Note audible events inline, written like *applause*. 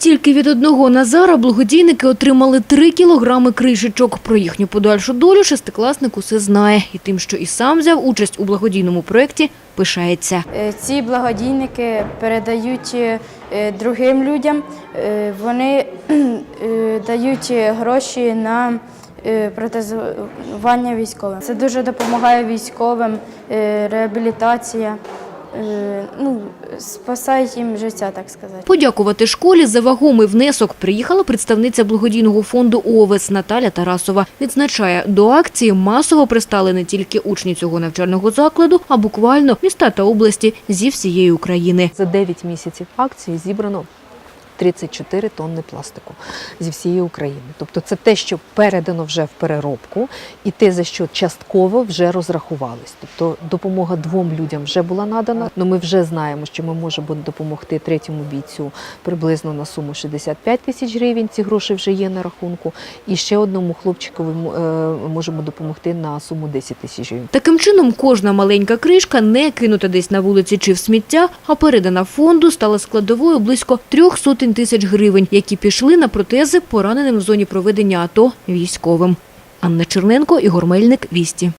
Тільки від одного Назара благодійники отримали 3 кілограми кришечок. Про їхню подальшу долю шестикласник усе знає. І тим, що і сам взяв участь у благодійному проєкті, пишається. Е, Ці благодійники передають е, другим людям. Е, Вони *clears throat* дають гроші на протезування військовим. Це дуже допомагає військовим, реабілітація. Е, Ну, спасають їм життя, так сказати. Подякувати школі за вагомий внесок приїхала представниця благодійного фонду ОВЕС Наталя Тарасова. Відзначає, до акції масово пристали не тільки учні цього навчального закладу, а буквально міста та області зі всієї України. За 9 місяців акції зібрано 34 тонни пластику зі всієї України. Тобто це те, що передано вже в переробку, і те, за що частково вже розрахувались. Тобто допомога двом людям вже була надана. Ну ми вже знаємо, що ми можемо допомогти третьому бійцю приблизно на суму 65 тисяч гривень. Ці гроші вже є на рахунку. І ще одному хлопчикові е, можемо допомогти на суму 10 тисяч гривень. Таким чином, кожна маленька кришка не кинута десь на вулиці чи в сміття, а передана фонду стала складовою близько трьох сотень тисяч гривень, які пішли на протези пораненим в зоні проведення АТО військовим. Анна Черненко, Ігор Мельник, Вісті.